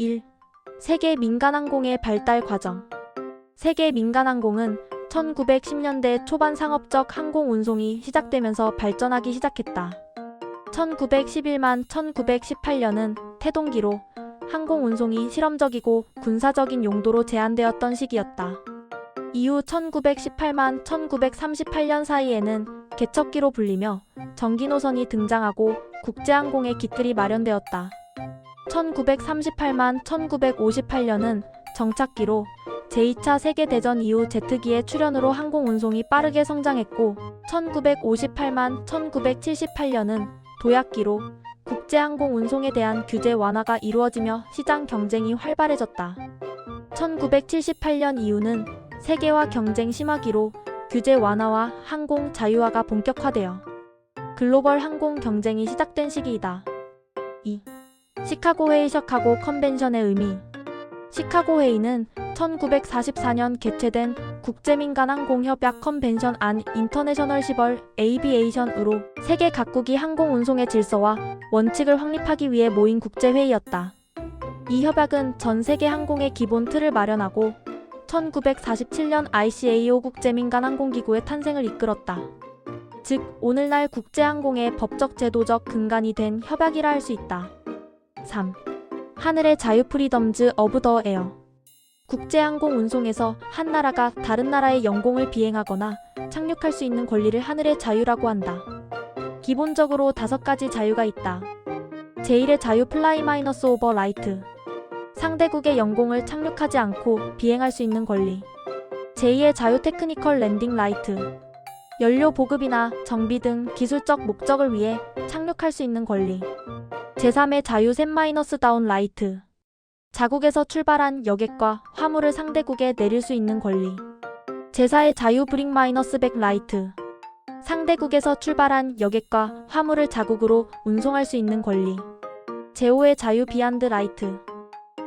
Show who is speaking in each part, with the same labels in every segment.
Speaker 1: 1. 세계 민간항공의 발달 과정. 세계 민간항공은 1910년대 초반 상업적 항공 운송이 시작되면서 발전하기 시작했다. 1911만 1918년은 태동기로 항공 운송이 실험적이고 군사적인 용도로 제한되었던 시기였다. 이후 1918만 1938년 사이에는 개척기로 불리며 전기 노선이 등장하고 국제항공의 기틀이 마련되었다. 1938만 1958년은 정착기로 제2차 세계대전 이후 제트기의 출현으로 항공 운송이 빠르게 성장했고 1958만 1978년은 도약기로 국제항공 운송에 대한 규제 완화가 이루어지며 시장 경쟁이 활발해졌다. 1978년 이후는 세계화 경쟁 심화기로 규제 완화와 항공 자유화가 본격화되어 글로벌 항공 경쟁이 시작된 시기이다. 2. 시카고 회의 시카고 컨벤션의 의미 시카고 회의는 1944년 개최된 국제민간항공협약 컨벤션 안 인터내셔널 시벌 에이비에이션으로 세계 각국이 항공 운송의 질서와 원칙을 확립하기 위해 모인 국제회의였다. 이 협약은 전 세계 항공의 기본 틀을 마련하고 1947년 ICAO 국제민간항공기구의 탄생을 이끌었다. 즉, 오늘날 국제항공의 법적 제도적 근간이 된 협약이라 할 수 있다. 3. 하늘의 자유 프리덤즈 어브 더 에어 국제항공 운송에서 한 나라가 다른 나라의 영공을 비행하거나 착륙할 수 있는 권리를 하늘의 자유라고 한다. 기본적으로 다섯 가지 자유가 있다. 제1의 자유 플라이 마이너스 오버 라이트 상대국의 영공을 착륙하지 않고 비행할 수 있는 권리 제2의 자유 테크니컬 랜딩 라이트 연료 보급이나 정비 등 기술적 목적을 위해 착륙할 수 있는 권리 제3의 자유 셋 마이너스 다운 라이트. 자국에서 출발한 여객과 화물을 상대국에 내릴 수 있는 권리. 제4의 자유 브링 마이너스 백 라이트. 상대국에서 출발한 여객과 화물을 자국으로 운송할 수 있는 권리. 제5의 자유 비안드 라이트.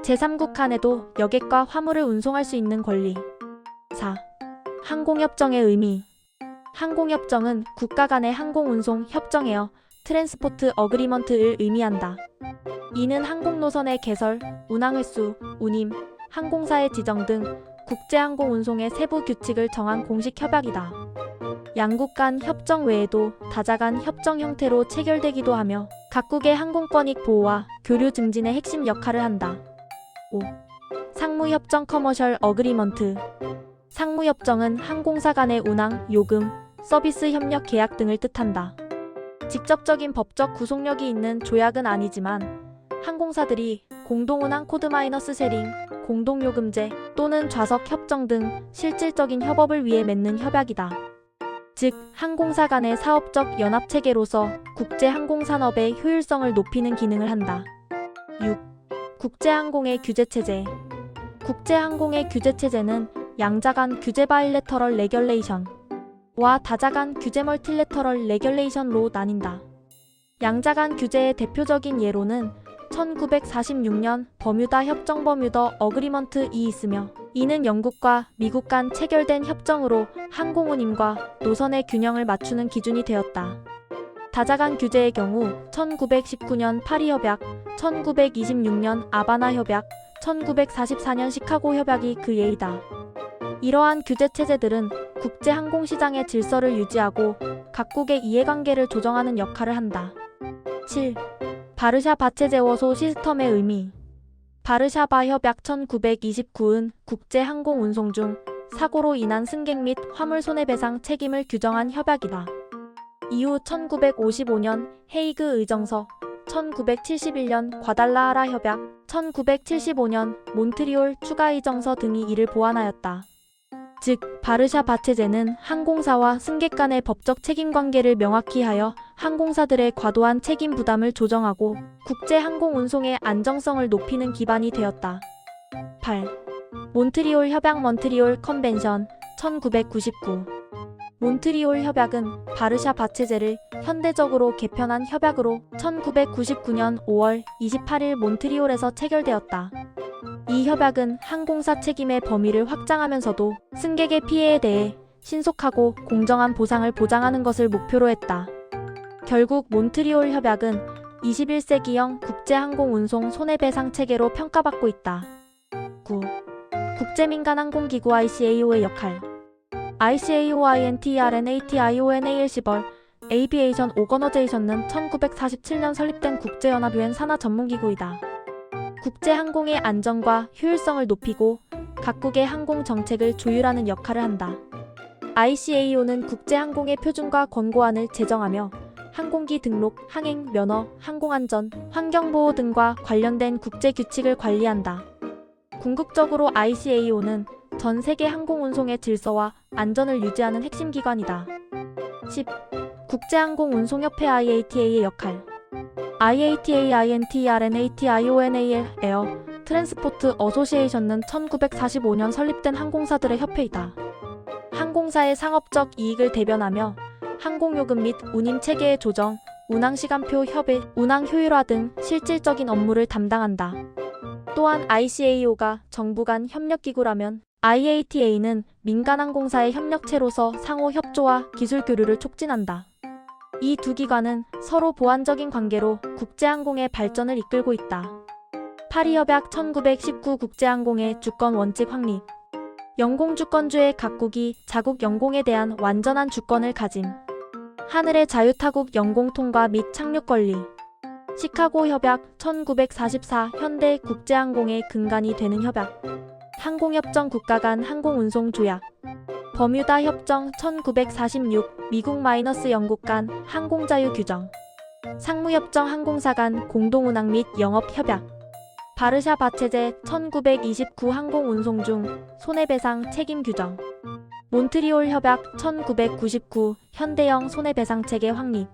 Speaker 1: 제3국 칸에도 여객과 화물을 운송할 수 있는 권리. 4. 항공협정의 의미. 항공협정은 국가 간의 항공운송 협정이어 트랜스포트 어그리먼트를 의미한다. 이는 항공노선의 개설, 운항 횟수, 운임, 항공사의 지정 등 국제항공 운송의 세부 규칙을 정한 공식 협약이다. 양국 간 협정 외에도 다자 간 협정 형태로 체결되기도 하며 각국의 항공권익 보호와 교류 증진의 핵심 역할을 한다. 5. 상무협정 커머셜 어그리먼트 상무협정은 항공사 간의 운항, 요금, 서비스 협력 계약 등을 뜻한다. 직접적인 법적 구속력이 있는 조약은 아니지만 항공사들이 공동운항 코드 마이너스 세링, 공동요금제 또는 좌석 협정 등 실질적인 협업을 위해 맺는 협약이다. 즉, 항공사 간의 사업적 연합 체계로서 국제 항공산업의 효율성을 높이는 기능을 한다. 6. 국제항공의 규제 체제. 국제항공의 규제 체제는 양자 간 규제 바일레터럴 레귤레이션 와 다자 간 규제 멀틸레터럴 레귤레이션로 나뉜다. 양자 간 규제의 대표적인 예로는 1946년 버뮤다 협정 버뮤더 어그리먼트 이 있으며 이는 영국과 미국 간 체결된 협정으로 항공운임과 노선의 균형을 맞추는 기준이 되었다. 다자 간 규제의 경우 1919년 파리 협약, 1926년 아바나 협약, 1944년 시카고 협약이 그 예이다. 이러한 규제 체제들은 국제 항공 시장의 질서를 유지하고 각국의 이해관계를 조정하는 역할을 한다. 7. 바르샤 바체제워소 시스템의 의미 바르샤바 협약 1929은 국제 항공 운송 중 사고로 인한 승객 및 화물 손해배상 책임을 규정한 협약이다. 이후 1955년 헤이그 의정서, 1971년 과달라하라 협약, 1975년 몬트리올 추가 의정서 등이 이를 보완하였다. 즉, 바르샤 바체제는 항공사와 승객 간의 법적 책임 관계를 명확히 하여 항공사들의 과도한 책임 부담을 조정하고 국제 항공 운송의 안정성을 높이는 기반이 되었다. 8. 몬트리올 협약 몬트리올 컨벤션 1999 몬트리올 협약은 바르샤 바체제를 현대적으로 개편한 협약으로 1999년 5월 28일 몬트리올에서 체결되었다. 이 협약은 항공사 책임의 범위를 확장하면서도 승객의 피해에 대해 신속하고 공정한 보상을 보장하는 것을 목표로 했다. 결국 몬트리올 협약은 21세기형 국제항공운송 손해배상 체계로 평가받고 있다. 9. 국제민간항공기구 ICAO의 역할 ICAO-INTERNATIONAL 시벌 에이비에이션 오거너제이션은 1947년 설립된 국제연합 유엔 산하 전문기구이다. 국제항공의 안전과 효율성을 높이고 각국의 항공 정책을 조율하는 역할을 한다. ICAO는 국제항공의 표준과 권고안을 제정하며 항공기 등록, 항행, 면허, 항공안전, 환경보호 등과 관련된 국제 규칙을 관리한다. 궁극적으로 ICAO는 전 세계 항공 운송의 질서와 안전을 유지하는 핵심 기관이다. 10. 국제항공 운송협회 IATA의 역할 IATA INTRNATIONAL 에어 트랜스포트 어소시에이션은 1945년 설립된 항공사들의 협회이다. 항공사의 상업적 이익을 대변하며 항공요금 및 운임 체계의 조정, 운항 시간표 협의, 운항 효율화 등 실질적인 업무를 담당한다. 또한 ICAO가 정부 간 협력기구라면 IATA는 민간항공사의 협력체로서 상호 협조와 기술 교류를 촉진한다. 이 두 기관은 서로 보완적인 관계로 국제항공의 발전을 이끌고 있다. 파리협약 1919 국제항공의 주권 원칙 확립 영공 주권주의 각국이 자국 영공에 대한 완전한 주권을 가짐. 하늘의 자유타국 영공 통과 및 착륙 권리. 시카고 협약 1944 현대 국제항공의 근간이 되는 협약. 항공협정 국가 간 항공운송 조약. 버뮤다 협정 1946 미국 마이너스 영국 간 항공자유 규정. 상무협정 항공사 간 공동운항 및 영업 협약. 바르샤 바체제 1929 항공운송 중 손해배상 책임 규정. 몬트리올 협약 1999 현대형 손해배상 체계 확립.